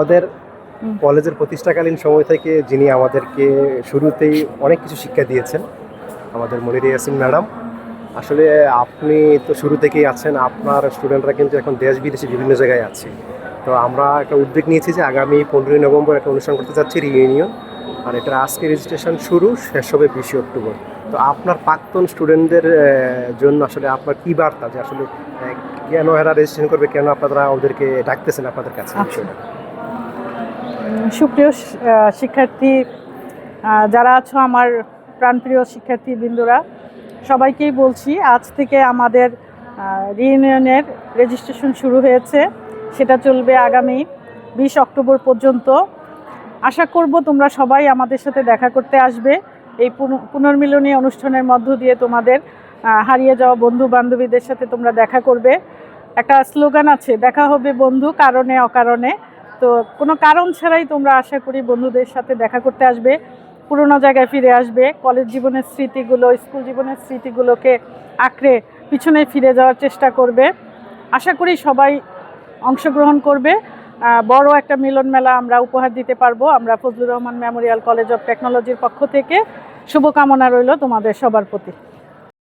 আমাদের কলেজের প্রতিষ্ঠাকালীন সময় থেকে যিনি আমাদেরকে শুরুতেই অনেক কিছু শিক্ষা দিয়েছেন আমাদের মনির ইয়াসিন ম্যাডাম আসলে আপনি তো শুরু থেকেই আছেন আপনার স্টুডেন্টরা কিন্তু এখন দেশ বিদেশে বিভিন্ন জায়গায় আছে তো আমরা একটা উদ্যোগ নিয়েছি যে আগামী পনেরোই নভেম্বর একটা অনুষ্ঠান করতে যাচ্ছি রিইউনিয়ন আর এটা আজকে রেজিস্ট্রেশন শুরু শেষ হবে বিশে অক্টোবর তো আপনার প্রাক্তন স্টুডেন্টদের জন্য আসলে আপনার কী বার্তা যে আসলে কেন এরা রেজিস্ট্রেশন করবে কেন আপনারা ওদেরকে ডাকতেছেন আপনাদের কাছে আচ্ছা। বিষয়টা? সুপ্রিয় শিক্ষার্থী যারা আছো আমার প্রাণপ্রিয় শিক্ষার্থী বিন্দুরা সবাইকেই বলছি, আজ থেকে আমাদের রিইউনিয়নের রেজিস্ট্রেশন শুরু হয়েছে। সেটা চলবে আগামী বিশ অক্টোবর পর্যন্ত। আশা করব তোমরা সবাই আমাদের সাথে দেখা করতে আসবে। এই পুন- পুনর্মিলনী অনুষ্ঠানের মধ্য দিয়ে তোমাদের হারিয়ে যাওয়া বন্ধু বান্ধবীদের সাথে তোমরা দেখা করবে। একটা স্লোগান আছে, দেখা হবে বন্ধু, কারণে, অকারণে। তো কোনো কারণ ছাড়াই তোমরা আশা করি বন্ধুদের সাথে দেখা করতে আসবে, পুরোনো জায়গায় ফিরে আসবে, কলেজ জীবনের স্মৃতিগুলো, স্কুল জীবনের স্মৃতিগুলোকে আঁকড়ে পিছনে ফিরে যাওয়ার চেষ্টা করবে। আশা করি সবাই অংশগ্রহণ করবে। বড় একটা মিলন মেলা আমরা উপহার দিতে পারব। আমরা Fazlur Rahman memorial college of টেকনোলজির পক্ষ থেকে। শুভকামনা রইল তোমাদের সবার প্রতি।